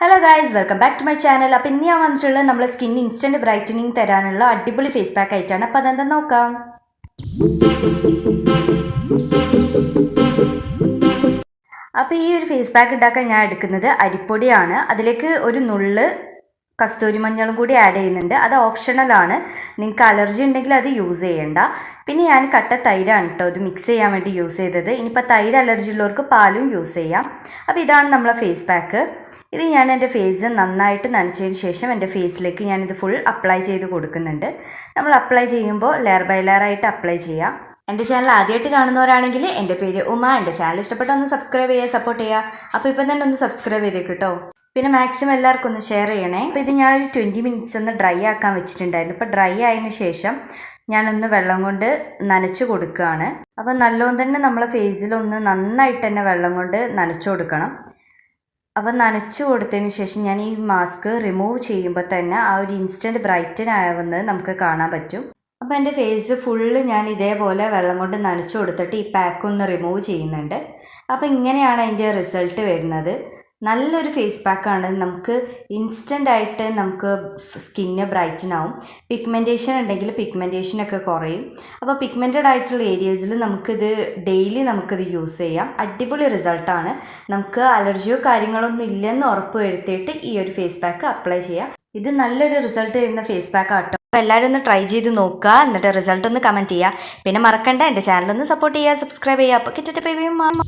Hello guys welcome back to my channel അപ്പോൾ ഇന്ന് ഞാൻ വന്നിട്ടുള്ളത് നമ്മളെ സ്കിൻ ഇൻസ്റ്റന്റ് ബ്രൈറ്റനിങ് തരാനുള്ള അടിപൊളി ഫേസ് പാക്ക് ആയിട്ടാണ്. അപ്പോൾ അതെന്താ നോക്കാം. അപ്പോൾ ഈ ഒരു ഫേസ് പാക്ക് ഉണ്ടാക്കാൻ ഞാൻ എടുക്കുന്നത് അരിപ്പൊടിയാണ്. അതിലേക്ക് ഒരു നുള്ള് കസ്തൂരി മഞ്ഞളും കൂടി ആഡ് ചെയ്യുന്നുണ്ട്. അത് ഓപ്ഷണലാണ് നിങ്ങൾക്ക് അലർജി ഉണ്ടെങ്കിൽ അത് യൂസ് ചെയ്യണ്ട. പിന്നെ ഞാൻ കട്ട തൈരാണ് കേട്ടോ ഇത് മിക്സ് ചെയ്യാൻ വേണ്ടി യൂസ് ചെയ്തത്. ഇനിയിപ്പോൾ തൈര് അലർജി ഉള്ളവർക്ക് പാലും യൂസ് ചെയ്യാം. അപ്പോൾ ഇതാണ് നമ്മളെ ഫേസ് പാക്ക് ഇത് ഞാൻ എന്റെ ഫേസ് നന്നായിട്ട് നനച്ചതിന് ശേഷം എന്റെ ഫേസിലേക്ക് ഞാനിത് ഫുൾ അപ്ലൈ ചെയ്ത് കൊടുക്കുന്നുണ്ട്. നമ്മൾ അപ്ലൈ ചെയ്യുമ്പോൾ ലെയർ ബൈ ലെയർ ആയിട്ട് അപ്ലൈ ചെയ്യാം. എന്റെ ചാനൽ ആദ്യമായിട്ട് കാണുന്നവരാണെങ്കിൽ എന്റെ പേര് ഉമ. എന്റെ ചാനൽ ഇഷ്ടപ്പെട്ട ഒന്ന് സബ്സ്ക്രൈബ് ചെയ്യുക സപ്പോർട്ട് ചെയ്യുക. അപ്പോൾ ഇപ്പം തന്നെ ഒന്ന് സബ്സ്ക്രൈബ് ചെയ്തേക്ക് കേട്ടോ പിന്നെ മാക്സിമം എല്ലാവർക്കും ഒന്ന് ഷെയർ ചെയ്യണേ. അപ്പോൾ ഇത് ഞാൻ ഒരു ട്വന്റി മിനിറ്റ്സ് ഒന്ന് ഡ്രൈ ആക്കാൻ വെച്ചിട്ടുണ്ടായിരുന്നു. ഇപ്പോൾ ഡ്രൈ ആയതിനു ശേഷം ഞാനൊന്ന് വെള്ളം കൊണ്ട് നനച്ച് കൊടുക്കുകയാണ്. അപ്പോൾ നല്ലോണം തന്നെ നമ്മളെ ഫേസിലൊന്ന് നന്നായിട്ട് തന്നെ വെള്ളം കൊണ്ട് നനച്ചു കൊടുക്കണം. അപ്പോൾ നനച്ചു കൊടുത്തതിന് ശേഷം ഞാൻ ഈ മാസ്ക് റിമൂവ് ചെയ്യുമ്പോൾ തന്നെ ആ ഒരു ഇൻസ്റ്റന്റ് ബ്രൈറ്റൻ ആവുന്നത് നമുക്ക് കാണാൻ പറ്റും. അപ്പോൾ എന്റെ ഫേസ് ഫുള്ള് ഞാൻ ഇതേപോലെ വെള്ളം കൊണ്ട് നനച്ചു കൊടുത്തിട്ട് ഈ പാക്ക് ഒന്ന് റിമൂവ് ചെയ്യുന്നുണ്ട്. അപ്പോൾ ഇങ്ങനെയാണ് അതിന്റെ റിസൾട്ട് വരുന്നത്. നല്ലൊരു ഫേസ് പാക്കാണ് നമുക്ക് ഇൻസ്റ്റന്റ് ആയിട്ട് നമുക്ക് സ്കിന്ന് ബ്രൈറ്റൻ ആവും. പിഗ്മെന്റേഷൻ ഉണ്ടെങ്കിൽ പിഗ്മെന്റേഷനൊക്കെ കുറയും. അപ്പോൾ പിഗ്മെന്റഡ് ആയിട്ടുള്ള ഏരിയസിൽ നമുക്കിത് ഡെയിലി നമുക്കിത് യൂസ് ചെയ്യാം. അടിപൊളി റിസൾട്ടാണ് നമുക്ക് അലർജിയോ കാര്യങ്ങളൊന്നും ഇല്ലെന്ന് ഉറപ്പ് വരുത്തിയിട്ട് ഈ ഒരു ഫേസ് പാക്ക് അപ്ലൈ ചെയ്യാം. ഇത് നല്ലൊരു റിസൾട്ട് തരുന്ന ഫേസ് പാക്ക് ആട്ടോ. അപ്പോൾ എല്ലാവരും ഒന്ന് ട്രൈ ചെയ്ത് നോക്കുക. എന്നിട്ട് റിസൾട്ട് ഒന്ന് കമന്റ് ചെയ്യുക. പിന്നെ മറക്കണ്ട എന്റെ ചാനൽ ഒന്ന് സപ്പോർട്ട് ചെയ്യുക സബ്സ്ക്രൈബ് ചെയ്യുക. അപ്പോൾ കിട്ടിട്ട് പേ ബൈ മാമ